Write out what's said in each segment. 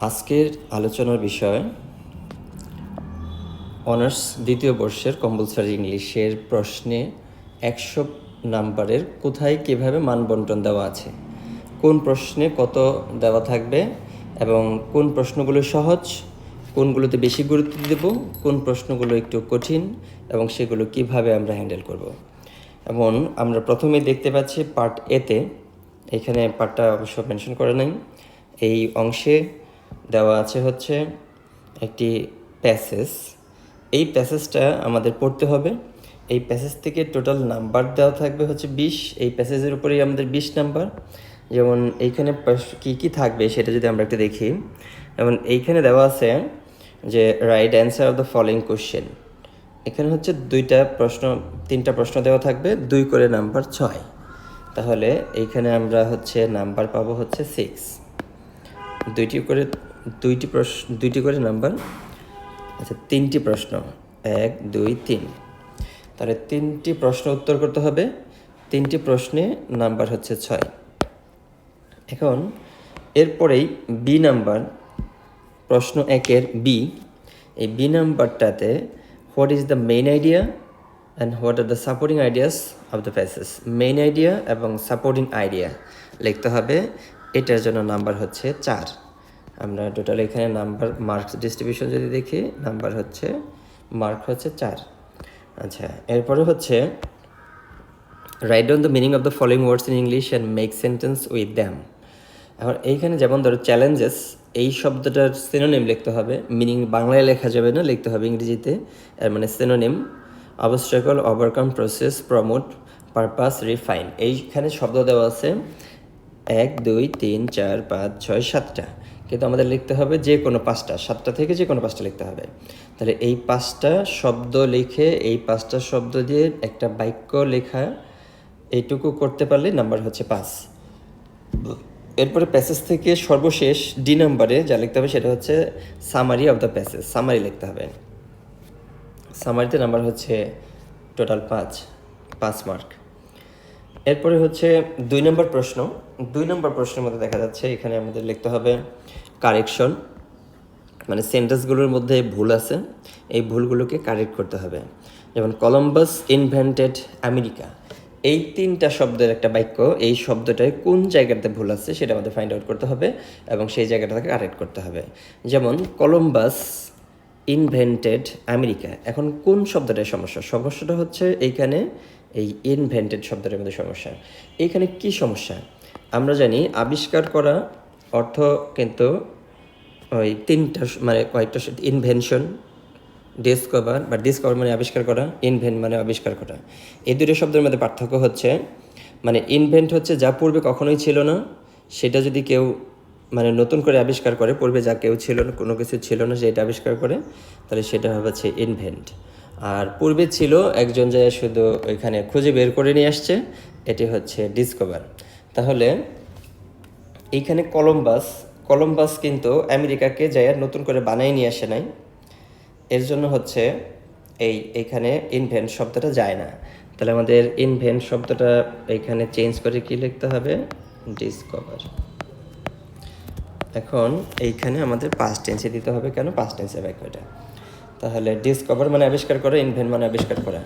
আজকের আলোচনার বিষয় অনার্স দ্বিতীয় বর্ষের কম্পালসারি ইংলিশের প্রশ্নে একশো নাম্বারের কোথায় কীভাবে মানবন্টন দেওয়া আছে? কোন প্রশ্নে কত দেওয়া থাকবে? এবং কোন প্রশ্নগুলো সহজ? কোনগুলোতে বেশি গুরুত্ব দেব? কোন প্রশ্নগুলো একটু কঠিন? এবং সেগুলো কীভাবে আমরা হ্যান্ডেল করব? এবং আমরা প্রথমে দেখতে পাচ্ছি পার্ট এতে এখানে পার্টটা অবশ্য মেনশন করে নাই, এই অংশে দেওয়া আছে হচ্ছে একটি প্যাসেজ এই প্যাসেজটা আমাদের পড়তে হবে। এই প্যাসেজ থেকে টোটাল নাম্বার দেওয়া থাকবে হচ্ছে বিশ। এই প্যাসেজের উপরেই আমাদের বিশ নাম্বার যেমন এইখানে কি কি থাকবে সেটা যদি আমরা একটু দেখি। যেমন এইখানে দেওয়া আছে যে right answer of the following question এখানে হচ্ছে দুইটা প্রশ্ন, তিনটা প্রশ্ন দেওয়া থাকবে। দুই করে নাম্বার ছয়। তাহলে এইখানে আমরা হচ্ছে নাম্বার পাবো হচ্ছে সিক্স দুইটি করে, দুইটি প্রশ্ন, দুইটি করে নাম্বার আচ্ছা তিনটি প্রশ্ন। এক, দুই, তিন। তাহলে তিনটি প্রশ্ন উত্তর করতে হবে। তিনটি প্রশ্নে নাম্বার হচ্ছে ছয়। এখন, এরপরেই বি নাম্বার প্রশ্ন একের বি এই B নাম্বারটাতে what is the main idea and what are the supporting ideas of the passage main idea এবং সাপোর্টিং আইডিয়া লিখতে হবে। এটার জন্য নাম্বার হচ্ছে চার। আমরা টোটাল এখানে নাম্বার মার্কস ডিস্ট্রিবিউশন যদি দেখি, নাম্বার হচ্ছে মার্ক হচ্ছে চার। আচ্ছা এরপরে হচ্ছে write down the meaning of the following words in English and make sentence with them এখন এইখানে যেমন ধরো চ্যালেঞ্জেস এই শব্দটার সিনোনিম লিখতে হবে। মিনিং বাংলায় লেখা যাবে না, লিখতে হবে ইংরেজিতে। এর মানে synonym obstacle overcome process promote purpose refine এইখানে শব্দ দেওয়া আছে। এক, দুই, তিন, চার, পাঁচ, ছয়, সাতটা। কিন্তু আমাদের লিখতে হবে যে কোনো পাঁচটা, সাতটা থেকে যে কোনো পাঁচটা লিখতে হবে। তাহলে এই পাঁচটা শব্দ লিখে, এই পাঁচটা শব্দ দিয়ে একটা বাক্য লেখা, এইটুকু করতে পারলে নাম্বার হচ্ছে পাঁচ। এরপরে প্যাসেজ থেকে সর্বশেষ ডি নাম্বারে যা লিখতে হবে সেটা হচ্ছে summary of the passage, summary লিখতে হবে। সামারিতে নাম্বার হচ্ছে টোটাল পাঁচ পাঁচ মার্ক। এরপরে হচ্ছে দুই নম্বর প্রশ্ন। দুই নম্বর প্রশ্নের মধ্যে দেখা যাচ্ছে এখানে আমাদের লিখতে হবে কারেকশন মানে সেন্টেন্সগুলোর মধ্যে ভুল আছে, এই ভুলগুলোকে কারেক্ট করতে হবে। যেমন কলম্বাস ইনভেন্টেড আমেরিকা এই তিনটা শব্দের একটা বাক্য, এই শব্দটায় কোন জায়গাতে ভুল আছে সেটা আমাদের ফাইন্ড আউট করতে হবে এবং সেই জায়গাটাকে কারেক্ট করতে হবে। যেমন কলম্বাস ইনভেন্টেড আমেরিকা এখন কোন শব্দটায় সমস্যা? সমস্যাটা হচ্ছে এইখানে এই ইনভেন্টেড শব্দটার মধ্যে সমস্যা। এখানে কি সমস্যা? আমরা জানি আবিষ্কার করা অর্থ কিন্তু ওই তিনটা মানে কয়েকটা ইনভেনশন ডিসকভার বা ডিসকভার মানে আবিষ্কার করা ইনভেন্ট মানে আবিষ্কার করা। এই দুটো শব্দের মধ্যে পার্থক্য হচ্ছে মানে ইনভেন্ট হচ্ছে যা পূর্বে কখনোই ছিল না, সেটা যদি কেউ মানে নতুন করে আবিষ্কার করে, পূর্বে যা কেউ ছিল না, কোনো কিছু ছিল না সেটা আবিষ্কার করে, তাহলে সেটা হচ্ছে ইনভেন্ট আর পূর্বে ছিল একজন যে শুধু ওইখানে খুঁজে বের করে নিয়ে আসছে, এটি হচ্ছে ডিসকভার তাহলে এইখানে কলম্বাস কলম্বাস কিন্তু আমেরিকাকে যায় নতুন করে বানাই নিয়ে আসে নাই। এর জন্য হচ্ছে এই এইখানে ইনভেন্ট শব্দটা যায় না। তাহলে আমাদের ইনভেন্ট শব্দটা এইখানে চেঞ্জ করে কি লিখতে হবে? ডিসকভার এখন এইখানে আমাদের পাস্ট টেন্সে দিতে হবে কেন? পাস্ট টেন্সে বাক্যটা তাহলে ডিসকভার মানে আবিষ্কার করা ইনভেন্ট মানে আবিষ্কার করা।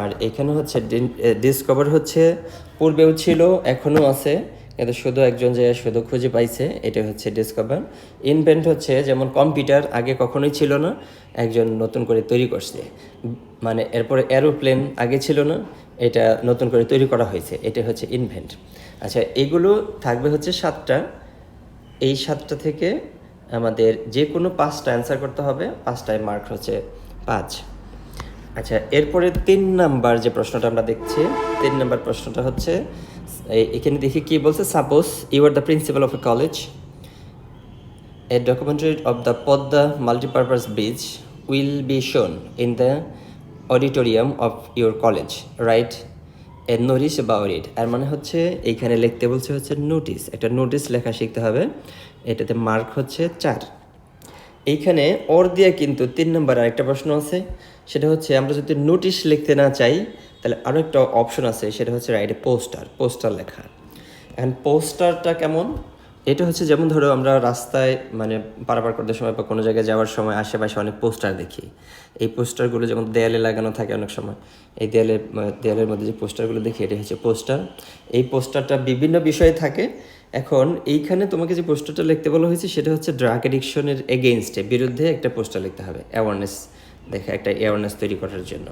আর এখানে হচ্ছে ডিসকভার হচ্ছে, পূর্বেও ছিল, এখনও আছে। কিন্তু শুধু একজন যে শুধু খুঁজে পাইছে, এটা হচ্ছে ডিসকভার ইনভেন্ট হচ্ছে যেমন কম্পিউটার আগে কখনোই ছিল না, একজন নতুন করে তৈরি করছে। মানে এরপরে এরোপ্লেন আগে ছিল না, এটা নতুন করে তৈরি করা হয়েছে, এটা হচ্ছে ইনভেন্ট আচ্ছা এগুলো থাকবে হচ্ছে সাতটা। এই সাতটা থেকে আমাদের যে কোনো পাঁচটা অ্যান্সার করতে হবে, পাঁচটায় মার্ক হচ্ছে পাঁচ। আচ্ছা এরপরে তিন নাম্বার যে প্রশ্নটা আমরা দেখছি, তিন নাম্বার প্রশ্নটা হচ্ছে এখানে দেখি কি বলছে suppose you are the principal of a college A documentary of the Podda multipurpose bridge will be shown in the auditorium of your college write a notice বা it. আর মানে হচ্ছে এইখানে লিখতে বলছে হচ্ছে নোটিস একটা নোটিস লেখা শিখতে হবে। এটাতে মার্ক হচ্ছে চার। এইখানে ওর দিয়ে কিন্তু তিন নম্বর আরেকটা প্রশ্ন আছে, সেটা হচ্ছে আমরা যদি নোটিশ লিখতে না চাই, তাহলে আরও একটা অপশন আছে, সেটা হচ্ছে রাইটে পোস্টার পোস্টার লেখা। এখন পোস্টারটা কেমন? এটা হচ্ছে যেমন ধরো আমরা রাস্তায় মানে পারাপার করতে সময় বা কোনো জায়গায় যাওয়ার সময় আশেপাশে অনেক পোস্টার দেখি। এই পোস্টারগুলো যেমন দেয়ালে লাগানো থাকে অনেক সময়, এই দেয়ালে, দেয়ালের মধ্যে যে পোস্টারগুলো দেখি এটা হচ্ছে পোস্টার এই পোস্টারটা বিভিন্ন বিষয়ে থাকে এখন এইখানে তোমাকে যে পোস্টারটা লিখতে বলা হয়েছে, সেটা হচ্ছে ড্রাগ এডিকশনের এগেনস্টে বিরুদ্ধে একটা পোস্টার লিখতে হবে। অ্যাওয়ারনেস দেখে একটা অ্যাওয়ারনেস তৈরি করার জন্য।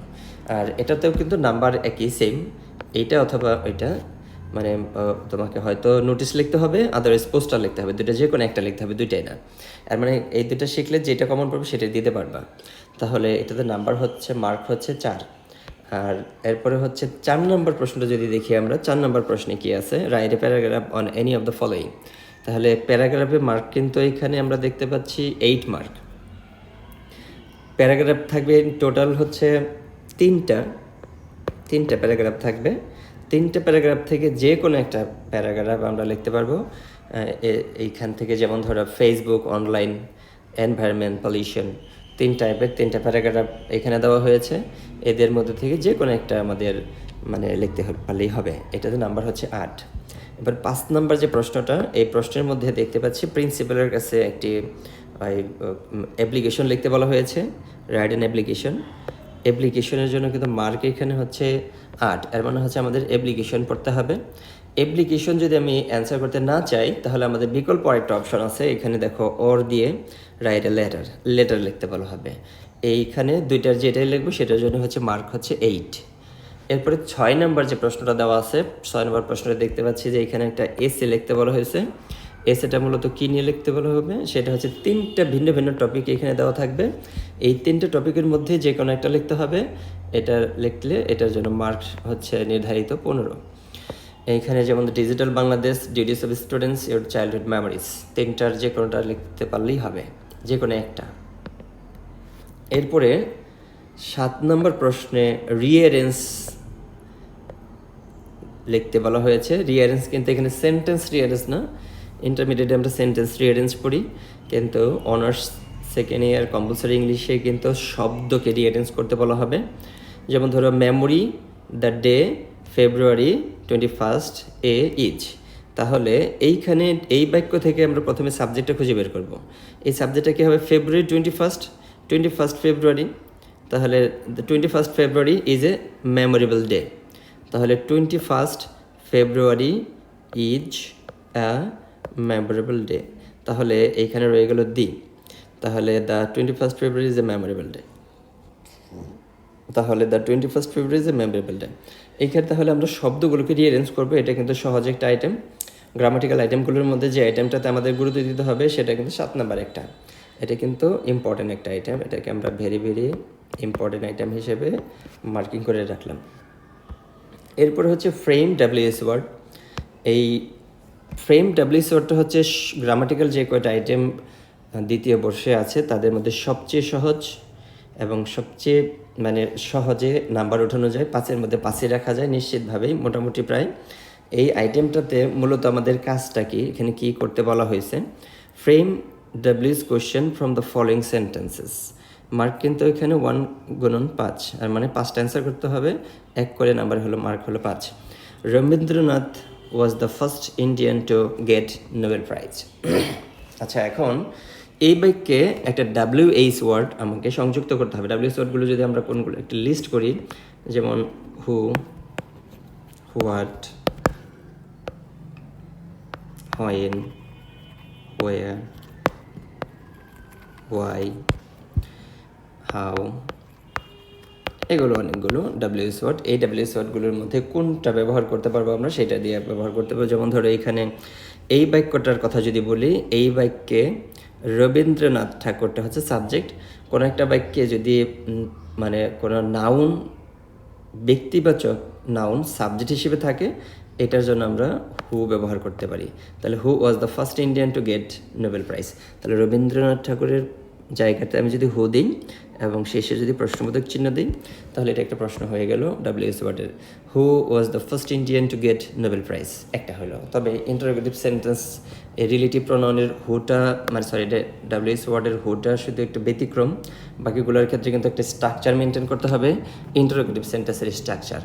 আর এটাতেও কিন্তু নাম্বার একই সেম এইটা অথবা ওইটা মানে তোমাকে হয়তো নোটিশ লিখতে হবে আদারওয়াইজ পোস্টার লিখতে হবে। দুইটা যে কোনো একটা লিখতে হবে, দুইটাই না। আর মানে এই দুইটা শিখলে যেটা কমন পড়বে সেটা দিতে পারবা। তাহলে এটাতে নাম্বার হচ্ছে মার্ক হচ্ছে চার। আর এরপরে হচ্ছে চার নম্বর প্রশ্নটা যদি দেখি আমরা, চার নম্বর প্রশ্নে কি আছে? Write a paragraph on any of the following তাহলে প্যারাগ্রাফে মার্ক কিন্তু এখানে আমরা দেখতে পাচ্ছি এইট মার্ক প্যারাগ্রাফ থাকবে টোটাল হচ্ছে তিনটা তিনটা প্যারাগ্রাফ থাকবে। তিনটা প্যারাগ্রাফ থেকে যে কোনো একটা প্যারাগ্রাফ আমরা লিখতে পারব। এইখান থেকে যেমন ধরো ফেসবুক অনলাইন এনভায়রনমেন্ট পলিউশন তিন টাইপের তিনটা প্যারাগ্রাফ এখানে দেওয়া হয়েছে। এদের মধ্যে থেকে যে কোনো একটা আমাদের মানে লিখতে পারলেই হবে। এটাতে নাম্বার হচ্ছে আট। এবার পাঁচ নাম্বার যে প্রশ্নটা, এই প্রশ্নের মধ্যে দেখতে পাচ্ছি প্রিন্সিপালের কাছে একটি অ্যাপ্লিকেশন লিখতে বলা হয়েছে রাইড অ্যান অ্যাপ্লিকেশন অ্যাপ্লিকেশনের জন্য কিন্তু মার্ক এখানে হচ্ছে আট। এর মানে হচ্ছে আমাদের অ্যাপ্লিকেশন পড়তে হবে। অ্যাপ্লিকেশন যদি আমি অ্যান্সার করতে না চাই, তাহলে আমাদের বিকল্প আরেকটা অপশন আছে। এখানে দেখো ওর দিয়ে রাইট এ লেটার লেটার লিখতে বলা হবে। এইখানে দুইটার যেটাই লিখব, সেটার জন্য হচ্ছে মার্ক হচ্ছে এইট এরপরে ছয় নম্বর যে প্রশ্নটা দেওয়া আছে, ছয় নম্বর প্রশ্নটা দেখতে পাচ্ছি যে এখানে একটা এসি লিখতে বলা হয়েছে। এসেটা মূলত কী নিয়ে লিখতে বলা হবে? সেটা হচ্ছে তিনটা ভিন্ন ভিন্ন টপিক এখানে দেওয়া থাকবে। এই তিনটা টপিকের মধ্যে যে কোনো একটা লিখতে হবে। এটা লিখলে এটার জন্য মার্ক হচ্ছে নির্ধারিত পনেরো। এইখানে যেমন digital Bangladesh duties of students your childhood memories তিনটার যে কোনোটা লিখতে পারলেই হবে যে কোনো একটা। এরপরে সাত নম্বর প্রশ্নে রিয়ারেন্স লিখতে বলা হয়েছে। রিয়ারেন্স কিন্তু এখানে সেন্টেন্স রিয়ারেন্স না। ইন্টারমিডিয়েটে আমরা সেন্টেন্স রিয়ারেন্স পড়ি কিন্তু অনার্স সেকেন্ড ইয়ার কম্পালসারি ইংলিশে কিন্তু শব্দকে রিয়ারেন্স করতে বলা হবে। যেমন ধরো memory the day February twenty first a each তাহলে এইখানে এই বাক্য থেকে আমরা প্রথমে সাবজেক্টটা খুঁজে বের করব। এই সাবজেক্টটা কী হবে? February twenty first twenty first February তাহলে twenty first February is a memorable day তাহলে twenty first February is a memorable day তাহলে এইখানে রয়ে গেল দি তাহলে the twenty first February is a memorable day তাহলে the twenty first February is a memorable day এইখানে তাহলে আমরা শব্দগুলোকে রিঅ্যারেঞ্জ করব। এটা কিন্তু সহজ একটা আইটেম গ্রামাটিক্যাল আইটেমগুলোর মধ্যে যে আইটেমটাতে আমাদের গুরুত্ব দিতে হবে, সেটা কিন্তু সাত নাম্বার একটা। এটা কিন্তু ইম্পর্টেন্ট একটা আইটেম এটাকে আমরা ভেরি ভেরি ইম্পর্টেন্ট আইটেম হিসেবে মার্কিং করে রাখলাম। এরপরে হচ্ছে ফ্রেম ডাব্লিউএস ওয়ার্ড এই ফ্রেম ডাব্লিউএস ওয়ার্ডটা হচ্ছে গ্রামাটিক্যাল যে কয়টা আইটেম দ্বিতীয় বর্ষে আছে, তাদের মধ্যে সবচেয়ে সহজ এবং সবচেয়ে মানে সহজে নাম্বার ওঠানো যায়, পাঁচের মধ্যে পাঁচে রাখা যায় নিশ্চিতভাবেই মোটামুটি প্রায়। এই আইটেমটাতে মূলত আমাদের কাজটা কি? এখানে কি করতে বলা হয়েছে? Frame WS question from the following sentences mark কিন্তু এখানে ওয়ান গুণন পাঁচ আর মানে পাঁচটা অ্যান্সার করতে হবে। এক করে নাম্বার হলো মার্ক হলো পাঁচ। Rabindranath was the first Indian to get Nobel prize আচ্ছা এখন এই বাক্যে একটা ডাব্লিউ এইচ ওয়ার্ড আমাকে সংযুক্ত করতে হবে। ডাব্লিউ এইচ ওয়ার্ডগুলো যদি আমরা কোনগুলো একটা লিস্ট করি যেমন who what when where why how এগুলো অনেকগুলো ডাব্লিউএস ওয়ার্ড এই ডাব্লিউএস ওয়ার্ডগুলোর মধ্যে কোনটা ব্যবহার করতে পারব আমরা সেটা দিয়ে ব্যবহার করতে পারব। যেমন ধরো এইখানে এই বাক্যটার কথা যদি বলি, এই বাক্যে রবীন্দ্রনাথ ঠাকুরটা হচ্ছে সাবজেক্ট কোনো একটা বাক্যে যদি মানে কোনো নাউন ব্যক্তিবাচক নাউন সাবজেক্ট হিসেবে থাকে, এটার জন্য আমরা হু ব্যবহার করতে পারি। তাহলে who was the first Indian to get Nobel prize তাহলে রবীন্দ্রনাথ ঠাকুরের জায়গাতে আমি যদি হু দিই এবং শেষে যদি প্রশ্নবোধক চিহ্ন দিই, তাহলে এটা একটা প্রশ্ন হয়ে গেল ডাব্লিউএস ওয়ার্ডের who was the first Indian to get Nobel prize একটা হলো। তবে ইন্টারোগেটিভ সেন্টেন্স এই রিলেটিভ প্রনাউনের হুটা মানে সরি ডাব্লিউএস ওয়ার্ডের হুটা শুধু একটু ব্যতিক্রম, বাকিগুলোর ক্ষেত্রে কিন্তু একটা স্ট্রাকচার মেনটেন করতে হবে ইন্টারোগেটিভ সেন্টেন্সের স্ট্রাকচার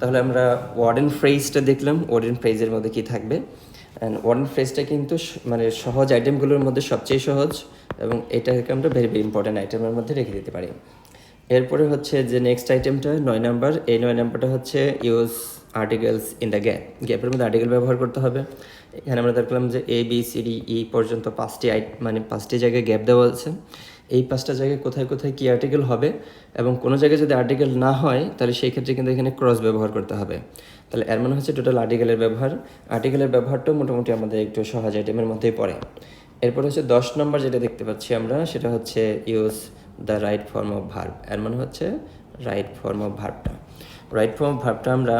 তাহলে আমরা ওয়ার্ডেন ফ্রেজটা দেখলাম ওয়ার্ডেন ফ্রেজের মধ্যে কি থাকবে? অ্যান্ড ওয়ার্ডেন ফ্রেজটা কিন্তু মানে সহজ আইটেমগুলোর মধ্যে সবচেয়ে সহজ। এবং এটাকে আমরা ভেরি ভেরি ইম্পর্ট্যান্ট আইটেমের মধ্যে রেখে দিতে পারি। এরপরে হচ্ছে যে নেক্সট আইটেমটা নয় নাম্বার এই নয় নাম্বারটা হচ্ছে use articles in the gap গ্যাপের মধ্যে আর্টিকেল ব্যবহার করতে হবে। এখানে আমরা দেখলাম যে A B C D E পর্যন্ত পাঁচটি আই মানে পাঁচটি জায়গায় গ্যাপ দেওয়া আছে। এই পাঁচটা জায়গায় কোথায় কোথায় কী আর্টিকেল হবে এবং কোনো জায়গায় যদি আর্টিকেল না হয়, তাহলে সেই ক্ষেত্রে কিন্তু এখানে ক্রস ব্যবহার করতে হবে। তাহলে এর মানে হচ্ছে টোটাল আর্টিকেলের ব্যবহার। আর্টিকেলের ব্যবহারটাও মোটামুটি আমাদের একটু সহজ আইটেমের মধ্যেই পড়ে। এরপর হচ্ছে দশ নম্বর যেটা দেখতে পাচ্ছি আমরা, সেটা হচ্ছে use the right form of verb এর মানে হচ্ছে রাইট ফর্ম অফ ভার্বটা রাইট ফর্ম অফ ভার্বটা আমরা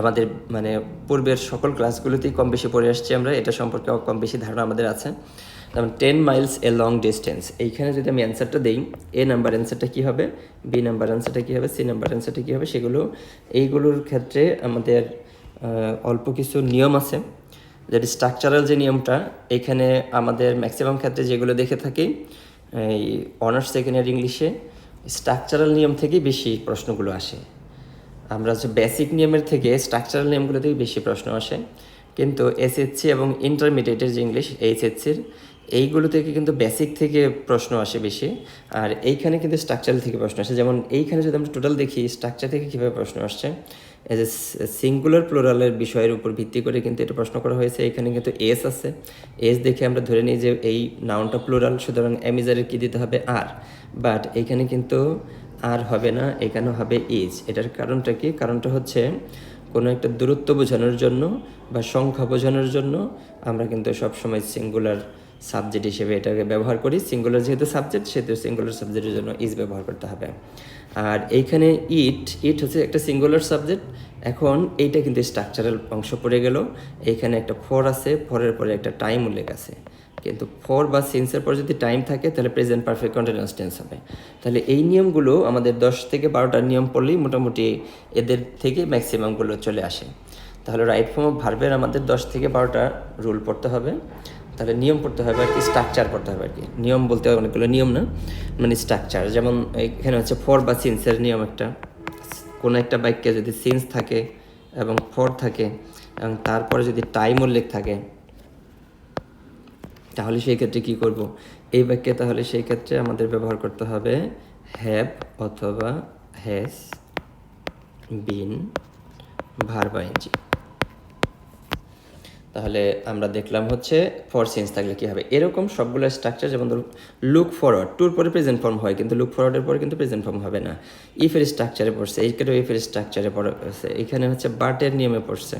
আমাদের মানে পূর্বের সকল ক্লাসগুলোতেই কম বেশি পড়ে আসছি আমরা, এটা সম্পর্কে কম বেশি ধারণা আমাদের আছে। যেমন ten miles a long distance এইখানে যদি আমি অ্যান্সারটা দিই এ নাম্বার অ্যান্সারটা কী হবে? বি নাম্বার অ্যান্সারটা কী হবে? সি নাম্বার অ্যান্সারটা কী হবে? সেগুলো, এইগুলোর ক্ষেত্রে আমাদের অল্প কিছু নিয়ম আছে। যেটা স্ট্রাকচারাল যে নিয়মটা, এখানে আমাদের ম্যাক্সিমাম ক্ষেত্রে যেগুলো দেখে থাকি, এই অনার্স সেকেন্ড ইয়ার ইংলিশে স্ট্রাকচারাল নিয়ম থেকেই বেশি প্রশ্নগুলো আসে। আমরা হচ্ছে বেসিক নিয়মের থেকে স্ট্রাকচারাল নিয়মগুলো থেকে বেশি প্রশ্ন আসে। কিন্তু এসএসসি এবং ইন্টারমিডিয়েটের যে ইংলিশ এইচএসসির এইগুলো থেকে কিন্তু বেসিক থেকে প্রশ্ন আসে বেশি। আর এইখানে কিন্তু স্ট্রাকচারাল থেকে প্রশ্ন আসে। যেমন এইখানে যদি আমরা টোটাল দেখি স্ট্রাকচার থেকে কীভাবে প্রশ্ন আসছে এজ এ সিঙ্গুলার প্লোরালের বিষয়ের উপর ভিত্তি করে কিন্তু এটা প্রশ্ন করা হয়েছে। এখানে কিন্তু এস আছে। এস দেখে আমরা ধরে নিই যে এই নাউনটা প্লোরাল সুতরাং অ্যামিজারের কী দিতে হবে? আর বাট এখানে কিন্তু আর হবে না এখানে হবে ইজ এটার কারণটা কি? কারণটা হচ্ছে কোনো একটা দূরত্ব বোঝানোর জন্য বা সংখ্যা বোঝানোর জন্য আমরা কিন্তু সবসময় সিঙ্গুলার সাবজেক্ট হিসেবে এটাকে ব্যবহার করি। সিঙ্গুলার যেহেতু সাবজেক্ট সেহেতু সিঙ্গুলার সাবজেক্টের জন্য ইজ ব্যবহার করতে হবে। আর এইখানে ইট ইট হচ্ছে একটা সিঙ্গুলার সাবজেক্ট এখন এইটা কিন্তু স্ট্রাকচারাল অংশ পড়ে গেল। এইখানে একটা ফর আছে ফরের পরে একটা টাইম উল্লেখ আছে। কিন্তু ফর বা সিন্সের পর যদি টাইম থাকে, তাহলে প্রেজেন্ট পারফেক্ট কন্টিনিউয়াস টেন্স হবে। তাহলে এই নিয়মগুলো আমাদের দশ থেকে বারোটা নিয়ম পড়লেই মোটামুটি এদের থেকে ম্যাক্সিমামগুলো চলে আসে। তাহলে রাইট ফর্ম অফ ভার্বের আমাদের দশ থেকে বারোটা রুল পড়তে হবে। তাহলে নিয়ম পড়তে হবে আর কি স্ট্রাকচার পড়তে হবে আর কি। নিয়ম বলতে অনেকগুলো, নিয়ম না? মানে স্ট্রাকচার যেমন এখানে হচ্ছে ফর বা সিন্সের নিয়ম একটা। কোনো একটা বাক্যে যদি সিন্স থাকে এবং ফর থাকে এবং তারপরে যদি টাইম উল্লেখ থাকে, তাহলে সেই ক্ষেত্রে কি করব? এই বাক্যে তাহলে সেই ক্ষেত্রে আমাদের ব্যবহার করতে হবে হ্যাভ অথবা হ্যাজ বিন ভার্বাইনজি তাহলে আমরা দেখলাম হচ্ছে ফর সেন্স থাকলে কি হবে? এরকম সবগুলো স্ট্রাকচার যেমন ধরুন লুক ফরওয়ার্ড টুর পরে প্রেজেন্ট ফর্ম হয়, কিন্তু লুক ফরওয়ার্ডের পরে কিন্তু প্রেজেন্ট ফর্ম হবে না। ইফের স্ট্রাকচারে পড়ছে এইখানেও ইফের স্ট্রাকচারে পড়ছে এখানে হচ্ছে বাটের নিয়মে পড়ছে।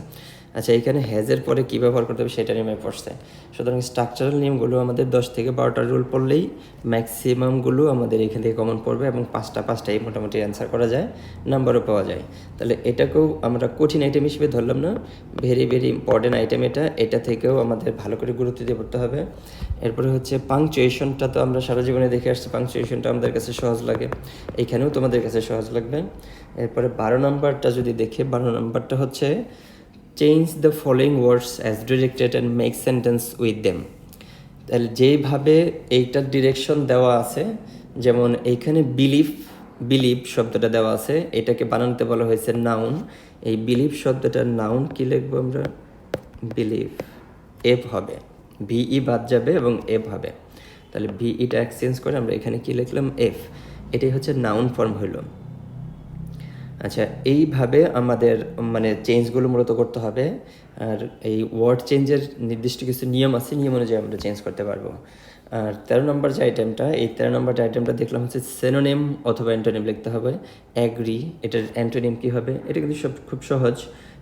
আচ্ছা এখানে হ্যাজের পরে কী ব্যবহার করতে হবে সেটা নিয়মে পড়ছে। সুতরাং স্ট্রাকচারাল নিয়মগুলো আমাদের দশ থেকে বারোটা রুল পড়লেই ম্যাক্সিমামগুলো আমাদের এখান থেকে কমন পড়বে এবং পাঁচটা পাঁচটাই মোটামুটি অ্যান্সার করা যায় নাম্বারও পাওয়া যায়। তাহলে এটাকেও আমরা কঠিন আইটেম হিসেবে ধরলাম না ভেরি ভেরি ইম্পর্টেন্ট আইটেম এটা। এটা থেকেও আমাদের ভালো করে গুরুত্ব দিয়ে পড়তে হবে। এরপরে হচ্ছে পাংচুয়েশনটা তো আমরা সারা জীবনে দেখে আসছি পাংচুয়েশনটা আমাদের কাছে সহজ লাগে। এইখানেও তোমাদের কাছে সহজ লাগবে। এরপরে বারো নাম্বারটা যদি দেখি, বারো নাম্বারটা হচ্ছে change the following words as directed and make sentence with them তাহলে যেইভাবে এইটার ডিরেকশন দেওয়া আছে, যেমন এইখানে বিলিফ বিলিভ শব্দটা দেওয়া আছে, এটাকে বানাতে বলা হয়েছে নাউন এই বিলিভ শব্দটার নাউন কি লিখব আমরা? বিলিভ এফ হবে। ভিই বাদ যাবে এবং এফ হবে। তাহলে ভিইটা এক্সচেঞ্জ করে আমরা এখানে কি লিখলাম? এফ এটাই হচ্ছে নাউন ফর্ম হইল। আচ্ছা এইভাবে আমাদের মানে চেঞ্জগুলো মূলত করতে হবে। আর এই ওয়ার্ড চেঞ্জের নির্দিষ্ট কিছু নিয়ম আছে, নিয়ম অনুযায়ী আমরা চেঞ্জ করতে পারব। আর তেরো নম্বর যে আইটেমটা এই তেরো নম্বর যে আইটেমটা দেখলাম হচ্ছে সেনোনেম অথবা অ্যান্টোনিম লিখতে হবে। অ্যাগ্রি এটার অ্যান্টোনিম কী হবে? এটা কিন্তু সব, খুব সহজ।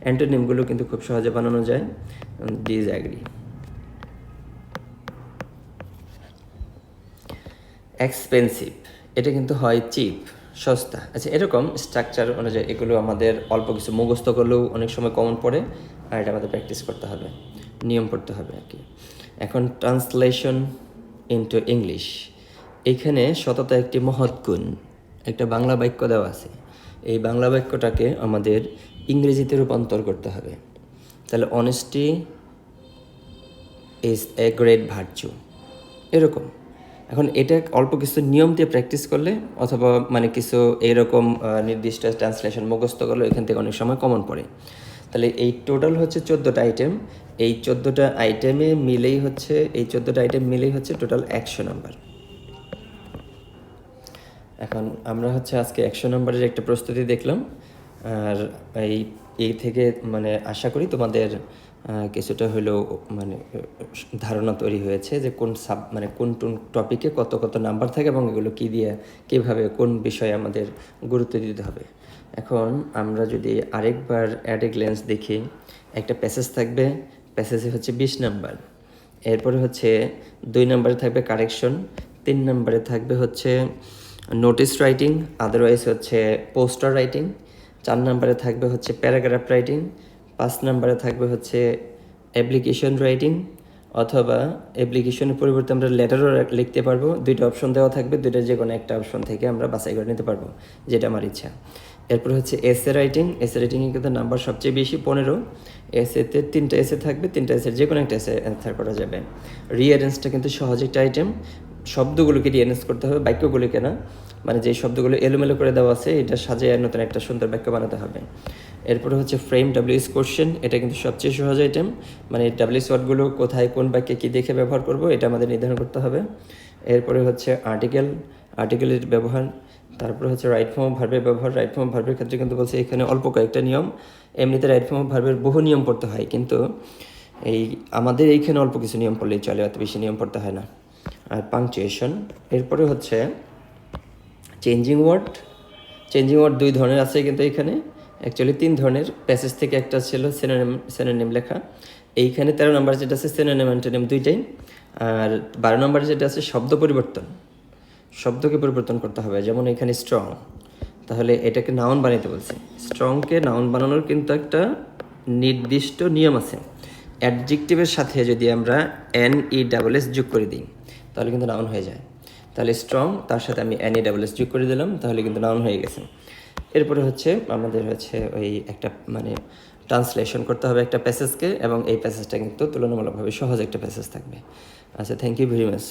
অ্যান্টোনিমগুলো কিন্তু খুব সহজে বানানো যায়। ডিজ অ্যাগ্রি এক্সপেন্সিভ এটা কিন্তু হয় চিপ সস্তা। আচ্ছা এরকম স্ট্রাকচার অনুযায়ী এগুলো আমাদের অল্প কিছু মুখস্থ করলেও অনেক সময় কমন পড়ে আর এটা আমাদের প্র্যাকটিস করতে হবে, নিয়ম পড়তে হবে আর কি। এখন ট্রান্সলেশন ইনটু ইংলিশ এখানে সততা একটি মহৎ গুণ, একটা বাংলা বাক্য দেওয়া আছে। এই বাংলা বাক্যটাকে আমাদের ইংরেজিতে রূপান্তর করতে হবে। তাহলে honesty is a great virtue এরকম। এখন এটা অল্প কিছু নিয়ম দিয়ে প্র্যাকটিস করলে অথবা মানে কিছু এইরকম নির্দিষ্ট ট্রান্সলেশন মুখস্থ করলে এখান থেকে অনেক সময় কমন পড়ে। তাহলে এই টোটাল হচ্ছে চোদ্দোটা আইটেম এই চোদ্দোটা আইটেমে মিলেই হচ্ছে, এই চোদ্দোটা আইটেম মিলেই হচ্ছে টোটাল একশো নাম্বার এখন আমরা হচ্ছে আজকে একশো নম্বরের একটা প্রস্তুতি দেখলাম। আর এই এই থেকে মানে আশা করি তোমাদের কিছুটা হলেও মানে ধারণা তৈরি হয়েছে যে কোন সাব মানে কোন কোন টপিকে কত কত নাম্বার থাকে এবং এগুলো কী দিয়ে, কীভাবে কোন বিষয়ে আমাদের গুরুত্ব দিতে হবে। এখন আমরা যদি আরেকবার অ্যাট এ দেখি, একটা প্যাসেজ থাকবে প্যাসেজে হচ্ছে বিশ নাম্বার। এরপরে হচ্ছে দুই নম্বরে থাকবে কারেকশন তিন নম্বরে থাকবে হচ্ছে নোটিস রাইটিং আদারওয়াইজ হচ্ছে পোস্টার রাইটিং চার নম্বরে থাকবে হচ্ছে প্যারাগ্রাফ রাইটিং পাঁচ নাম্বারে থাকবে হচ্ছে অ্যাপ্লিকেশন রাইটিং অথবা অ্যাপ্লিকেশনের পরিবর্তে আমরা লেটারও লিখতে পারব। দুইটা অপশন দেওয়া থাকবে, দুইটা যে কোনো একটা অপশন থেকে আমরা বাছাই করে নিতে পারব, যেটা আমার ইচ্ছা। এরপর হচ্ছে এসে রাইটিং এসে রাইটিংয়ে কিন্তু নাম্বার সবচেয়ে বেশি পনেরো। এসেতে তিনটা এসে থাকবে, তিনটা এসে যে কোনো একটা এসে অ্যান্সার করা যাবে। রিয়ারেন্সটা কিন্তু সহজ একটা আইটেম শব্দগুলোকে রিয়ারেন্স করতে হবে, বাক্যগুলোকে না। মানে যে শব্দগুলো এলোমেলো করে দেওয়া আছে, এটা সাজিয়ে নতুন একটা সুন্দর বাক্য বানাতে হবে। এরপরে হচ্ছে ফ্রেম ডাব্লিউএস কোশ্চেন এটা কিন্তু সবচেয়ে সহজ আইটেম মানে ডাব্লিউএস ওয়ার্ডগুলো কোথায়, কোন বাক্যে কী দেখে ব্যবহার করব, এটা আমাদের নির্ধারণ করতে হবে। এরপরে হচ্ছে আর্টিকেল আর্টিকেলের ব্যবহার। তারপরে হচ্ছে রাইট ফর্ম ভার্বের ব্যবহার। রাইট ফর্ম ভার্বের ক্ষেত্রে কিন্তু বলছে এখানে অল্প কয়েকটা নিয়ম। এমনিতে রাইট ফর্ম ভার্বের বহু নিয়ম পড়তে হয়, কিন্তু এই আমাদের এইখানে অল্প কিছু নিয়ম পড়লেই চলে, অত বেশি নিয়ম পড়তে হয় না। আর পাংচুয়েশন এরপরে হচ্ছে চেঞ্জিং ওয়ার্ড চেঞ্জিং ওয়ার্ড দুই ধরনের আছে কিন্তু এখানে। অ্যাকচুয়ালি তিন ধরনের। প্যাসেজ থেকে একটা ছিল সেনোনেম সেনোনেম লেখা। এইখানে তেরো নম্বর যেটা আছে সেনোনেম অ্যান্টোনেম দুইটাই। আর বারো নম্বরে যেটা আছে, শব্দ পরিবর্তন। শব্দকে পরিবর্তন করতে হবে। যেমন এখানে স্ট্রং তাহলে এটাকে নাউন বানাইতে বলছে। স্ট্রংকে নাউন বানানোর কিন্তু একটা নির্দিষ্ট নিয়ম আছে। অ্যাডজেক্টিভের সাথে যদি আমরা এন ই ডাবল এস যোগ করে দিই। তাহলে কিন্তু নাউন হয়ে যায়। তাহলে স্ট্রং তার সাথে আমি অ্যানি ডাবল এস যোগ করে দিলাম, তাহলে কিন্তু নাউন হয়ে গেছে। এরপরে হচ্ছে আমাদের হচ্ছে ওই একটা মানে ট্রান্সলেশন করতে হবে একটা প্যাসেজকে এবং এই প্যাসেজটা কিন্তু তুলনামূলকভাবে সহজ একটা প্যাসেজ থাকবে। আচ্ছা থ্যাংক ইউ ভেরি মাচ